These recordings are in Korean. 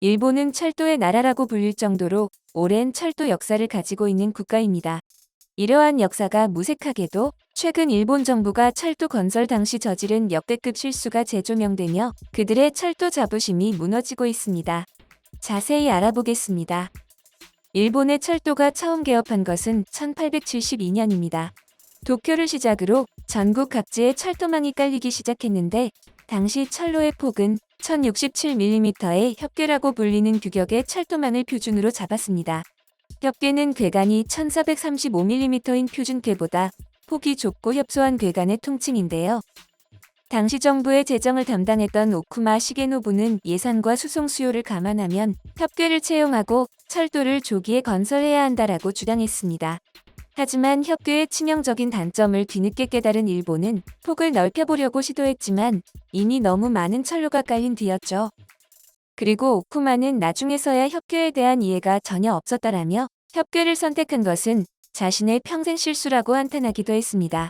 일본은 철도의 나라라고 불릴 정도로 오랜 철도 역사를 가지고 있는 국가입니다. 이러한 역사가 무색하게도 최근 일본 정부가 철도 건설 당시 저지른 역대급 실수가 재조명되며 그들의 철도 자부심이 무너지고 있습니다. 자세히 알아보겠습니다. 일본의 철도가 처음 개업한 것은 1872년입니다. 도쿄를 시작으로 전국 각지에 철도망이 깔리기 시작했는데 당시 철로의 폭은 1067mm의 협궤라고 불리는 규격의 철도망을 표준으로 잡았습니다. 협궤는 궤간이 1435mm인 표준궤보다 폭이 좁고 협소한 궤간의 통칭인데요. 당시 정부의 재정을 담당했던 오쿠마 시게노부는 예산과 수송 수요를 감안하면 협궤를 채용하고 철도를 조기에 건설해야 한다라고 주장했습니다. 하지만 협궤의 치명적인 단점을 뒤늦게 깨달은 일본은 폭을 넓혀보려고 시도했지만 이미 너무 많은 철로가 깔린 뒤였죠. 그리고 오쿠마는 나중에서야 협궤에 대한 이해가 전혀 없었다라며 협궤를 선택한 것은 자신의 평생 실수라고 한탄하기도 했습니다.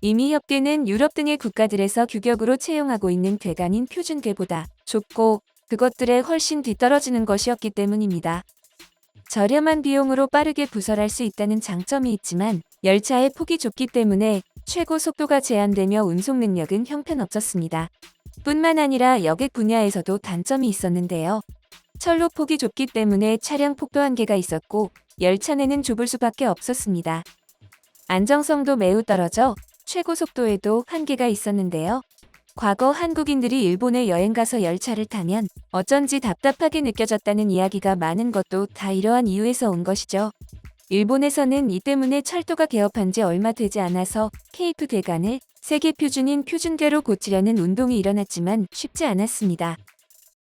이미 협궤는 유럽 등의 국가들에서 규격으로 채용하고 있는 궤간인 표준궤보다 좁고 그것들에 훨씬 뒤떨어지는 것이었기 때문입니다. 저렴한 비용으로 빠르게 부설할 수 있다는 장점이 있지만 열차의 폭이 좁기 때문에 최고 속도가 제한되며 운송 능력은 형편없었습니다. 뿐만 아니라 여객 분야에서도 단점이 있었는데요. 철로 폭이 좁기 때문에 차량 폭도 한계가 있었고 열차 내는 좁을 수밖에 없었습니다. 안정성도 매우 떨어져 최고 속도에도 한계가 있었는데요. 과거 한국인들이 일본에 여행 가서 열차를 타면 어쩐지 답답하게 느껴졌다는 이야기가 많은 것도 다 이러한 이유에서 온 것이죠. 일본에서는 이 때문에 철도가 개업한 지 얼마 되지 않아서 케이프 궤간을 세계 표준인 표준궤로 고치려는 운동이 일어났지만 쉽지 않았습니다.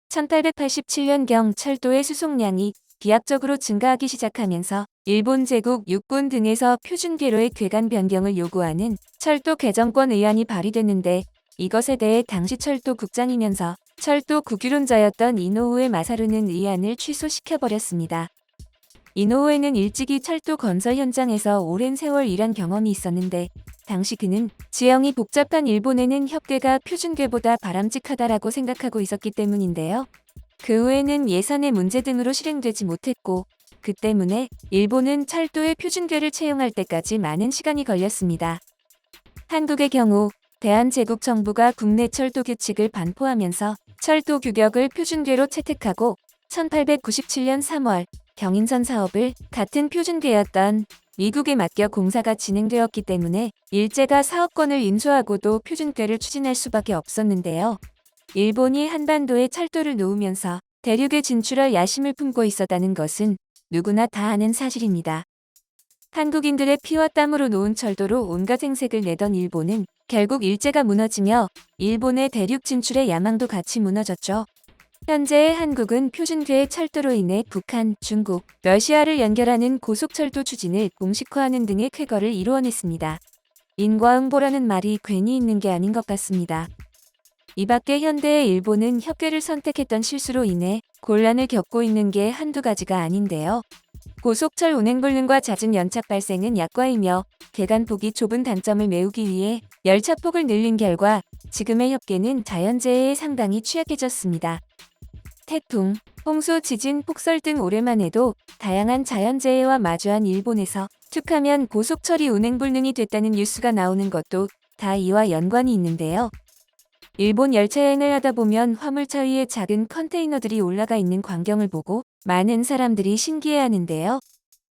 1887년경 철도의 수송량이 비약적으로 증가하기 시작하면서 일본 제국 육군 등에서 표준궤로의 궤간 변경을 요구하는 철도 개정권 의안이 발의됐는데 이것에 대해 당시 철도 국장이면서 철도 국유론자였던 이노우에 마사루는 의안을 취소시켜버렸습니다. 이노우에는 일찍이 철도 건설 현장에서 오랜 세월 일한 경험이 있었는데 당시 그는 지형이 복잡한 일본에는 협궤가 표준궤보다 바람직하다라고 생각하고 있었기 때문인데요. 그 후에는 예산의 문제 등으로 실행되지 못했고 그 때문에 일본은 철도의 표준궤를 채용할 때까지 많은 시간이 걸렸습니다. 한국의 경우 대한제국 정부가 국내 철도 규칙을 반포하면서 철도 규격을 표준궤로 채택하고 1897년 3월 경인선 사업을 같은 표준궤였던 미국에 맡겨 공사가 진행되었기 때문에 일제가 사업권을 인수하고도 표준궤를 추진할 수밖에 없었는데요. 일본이 한반도에 철도를 놓으면서 대륙에 진출할 야심을 품고 있었다는 것은 누구나 다 아는 사실입니다. 한국인들의 피와 땀으로 놓은 철도로 온갖 행색을 내던 일본은 결국 일제가 무너지며 일본의 대륙 진출의 야망도 같이 무너졌죠. 현재의 한국은 표준궤의 철도로 인해 북한, 중국, 러시아를 연결하는 고속철도 추진을 공식화하는 등의 쾌거를 이루어냈습니다. 인과응보라는 말이 괜히 있는 게 아닌 것 같습니다. 이 밖에 현대의 일본은 협궤를 선택했던 실수로 인해 곤란을 겪고 있는 게 한두 가지가 아닌데요. 고속철 운행 불능과 잦은 연착 발생은 약과이며 계단폭이 좁은 단점을 메우기 위해 열차폭을 늘린 결과 지금의 협궤는 자연재해에 상당히 취약해졌습니다. 태풍, 홍수, 지진, 폭설 등 올해만 해도 다양한 자연재해와 마주한 일본에서 툭하면 고속철이 운행 불능이 됐다는 뉴스가 나오는 것도 다 이와 연관이 있는데요. 일본 열차 여행을 하다 보면 화물차 위에 작은 컨테이너들이 올라가 있는 광경을 보고 많은 사람들이 신기해하는데요.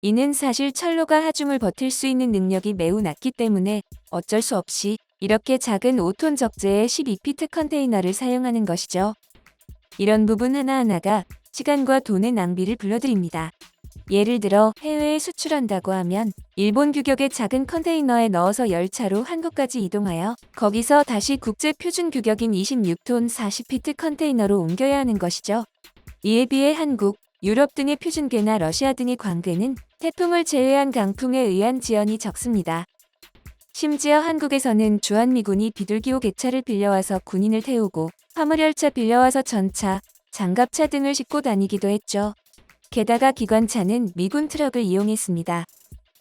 이는 사실 철로가 하중을 버틸 수 있는 능력이 매우 낮기 때문에 어쩔 수 없이 이렇게 작은 5톤 적재의 12피트 컨테이너를 사용하는 것이죠. 이런 부분 하나하나가 시간과 돈의 낭비를 불러들입니다. 예를 들어 해외에 수출한다고 하면 일본 규격의 작은 컨테이너에 넣어서 열차로 한국까지 이동하여 거기서 다시 국제 표준 규격인 26톤 40피트 컨테이너로 옮겨야 하는 것이죠. 이에 비해 한국, 유럽 등의 표준궤나 러시아 등의 광궤는 태풍을 제외한 강풍에 의한 지연이 적습니다. 심지어 한국에서는 주한미군이 비둘기호 객차를 빌려와서 군인을 태우고 화물열차 빌려와서 전차, 장갑차 등을 싣고 다니기도 했죠. 게다가 기관차는 미군 트럭을 이용했습니다.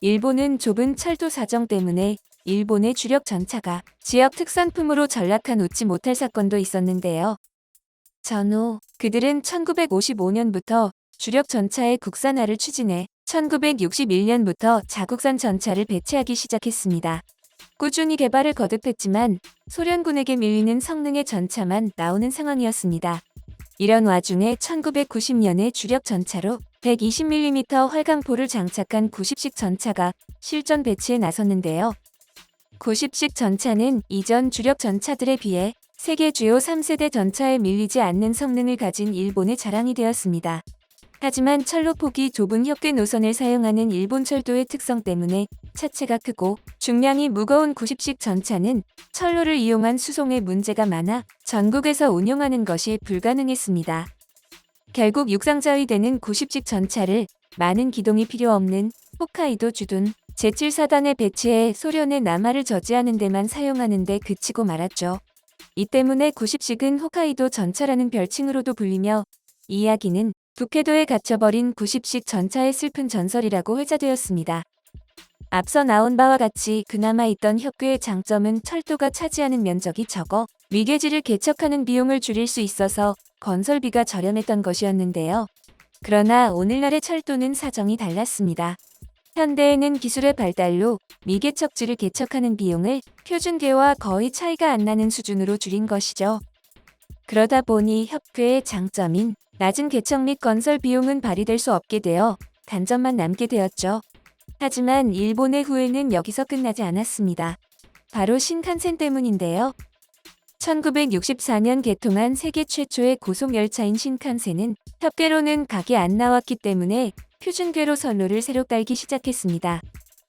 일본은 좁은 철도 사정 때문에 일본의 주력 전차가 지역 특산품으로 전락한 웃지 못할 사건도 있었는데요. 전후 그들은 1955년부터 주력 전차의 국산화를 추진해 1961년부터 자국산 전차를 배치하기 시작했습니다. 꾸준히 개발을 거듭했지만 소련군에게 밀리는 성능의 전차만 나오는 상황이었습니다. 이런 와중에 1990년에 주력 전차로 120mm 활강포를 장착한 90식 전차가 실전 배치에 나섰는데요. 90식 전차는 이전 주력 전차들에 비해 세계 주요 3세대 전차에 밀리지 않는 성능을 가진 일본의 자랑이 되었습니다. 하지만 철로 폭이 좁은 협궤 노선을 사용하는 일본 철도의 특성 때문에 차체가 크고 중량이 무거운 90식 전차는 철로를 이용한 수송에 문제가 많아 전국에서 운용하는 것이 불가능했습니다. 결국 육상자의 되는 90식 전차를 많은 기동이 필요 없는 홋카이도 주둔 제7사단에 배치해 소련의 남하를 저지하는 데만 사용하는 데 그치고 말았죠. 이 때문에 90식은 홋카이도 전차라는 별칭으로도 불리며 이 이야기는 북해도에 갇혀버린 90식 전차의 슬픈 전설이라고 회자되었습니다. 앞서 나온 바와 같이 그나마 있던 협궤의 장점은 철도가 차지하는 면적이 적어 위계지를 개척하는 비용을 줄일 수 있어서 건설비가 저렴했던 것이었는데요. 그러나 오늘날의 철도는 사정이 달랐습니다. 현대에는 기술의 발달로 미개척지를 개척하는 비용을 표준계와 거의 차이가 안 나는 수준으로 줄인 것이죠. 그러다 보니 협궤의 장점인 낮은 개척 및 건설 비용은 발휘될 수 없게 되어 단점만 남게 되었죠. 하지만 일본의 후회는 여기서 끝나지 않았습니다. 바로 신칸센 때문인데요. 1964년 개통한 세계 최초의 고속열차인 신칸센은 협궤로는 각이 안 나왔기 때문에 표준궤로 선로를 새로 깔기 시작했습니다.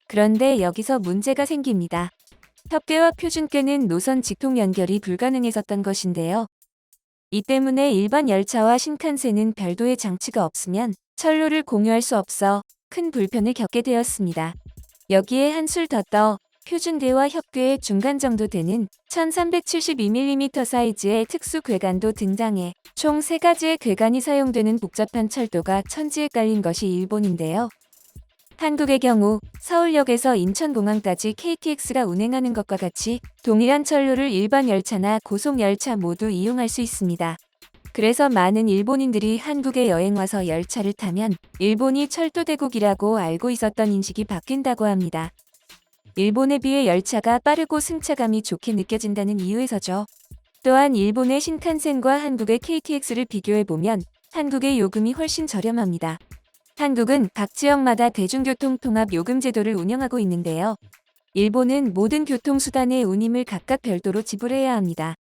그런데 여기서 문제가 생깁니다. 협궤와 표준궤는 노선 직통 연결이 불가능했었던 것인데요. 이 때문에 일반 열차와 신칸센은 별도의 장치가 없으면 철로를 공유할 수 없어 큰 불편을 겪게 되었습니다. 여기에 한술 더 떠 표준궤와 협궤의 중간 정도 되는 1372mm 사이즈의 특수 궤관도 등장해 총 3가지의 궤관이 사용되는 복잡한 철도가 천지에 깔린 것이 일본인데요. 한국의 경우 서울역에서 인천공항까지 KTX가 운행하는 것과 같이 동일한 철로를 일반 열차나 고속열차 모두 이용할 수 있습니다. 그래서 많은 일본인들이 한국에 여행 와서 열차를 타면 일본이 철도대국이라고 알고 있었던 인식이 바뀐다고 합니다. 일본에 비해 열차가 빠르고 승차감이 좋게 느껴진다는 이유에서죠. 또한 일본의 신칸센과 한국의 KTX를 비교해보면 한국의 요금이 훨씬 저렴합니다. 한국은 각 지역마다 대중교통 통합 요금 제도를 운영하고 있는데요. 일본은 모든 교통수단의 운임을 각각 별도로 지불해야 합니다.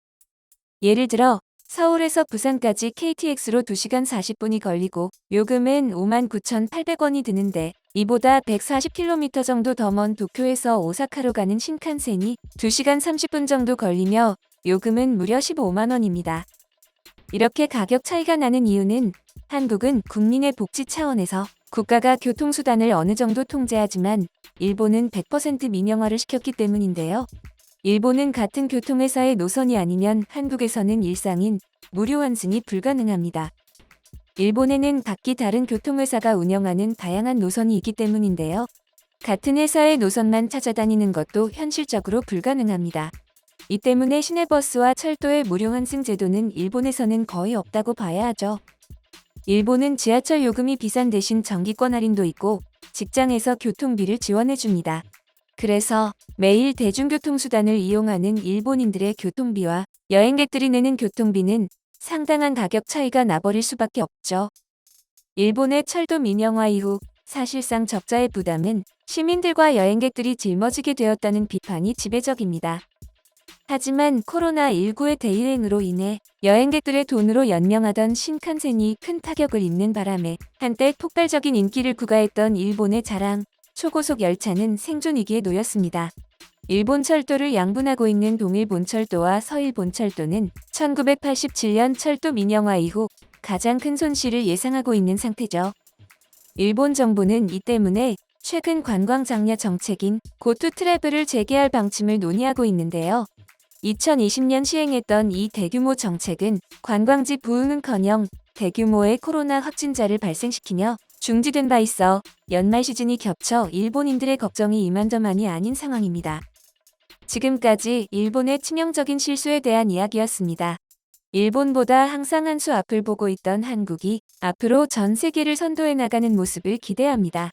예를 들어 서울에서 부산까지 KTX로 2시간 40분이 걸리고 요금은 59,800원이 드는데 이보다 140km 정도 더 먼 도쿄에서 오사카로 가는 신칸센이 2시간 30분 정도 걸리며 요금은 무려 15만원입니다. 이렇게 가격 차이가 나는 이유는 한국은 국민의 복지 차원에서 국가가 교통수단을 어느 정도 통제하지만 일본은 100% 민영화를 시켰기 때문인데요. 일본은 같은 교통회사의 노선이 아니면 한국에서는 일상인 무료 환승이 불가능합니다. 일본에는 각기 다른 교통회사가 운영하는 다양한 노선이 있기 때문인데요. 같은 회사의 노선만 찾아다니는 것도 현실적으로 불가능합니다. 이 때문에 시내버스와 철도의 무료 환승 제도는 일본에서는 거의 없다고 봐야 하죠. 일본은 지하철 요금이 비싼 대신 정기권 할인도 있고 직장에서 교통비를 지원해 줍니다. 그래서 매일 대중교통수단을 이용하는 일본인들의 교통비와 여행객들이 내는 교통비는 상당한 가격 차이가 나버릴 수밖에 없죠. 일본의 철도 민영화 이후 사실상 적자의 부담은 시민들과 여행객들이 짊어지게 되었다는 비판이 지배적입니다. 하지만 코로나19의 대유행으로 인해 여행객들의 돈으로 연명하던 신칸센이 큰 타격을 입는 바람에 한때 폭발적인 인기를 구가했던 일본의 자랑, 초고속 열차는 생존 위기에 놓였습니다. 일본 철도를 양분하고 있는 동일본 철도와 서일본 철도는 1987년 철도 민영화 이후 가장 큰 손실을 예상하고 있는 상태죠. 일본 정부는 이 때문에 최근 관광 장려 정책인 고투 트래블을 재개할 방침을 논의하고 있는데요. 2020년 시행했던 이 대규모 정책은 관광지 부흥은커녕 대규모의 코로나 확진자를 발생시키며 중지된 바 있어 연말 시즌이 겹쳐 일본인들의 걱정이 이만저만이 아닌 상황입니다. 지금까지 일본의 치명적인 실수에 대한 이야기였습니다. 일본보다 항상 한 수 앞을 보고 있던 한국이 앞으로 전 세계를 선도해 나가는 모습을 기대합니다.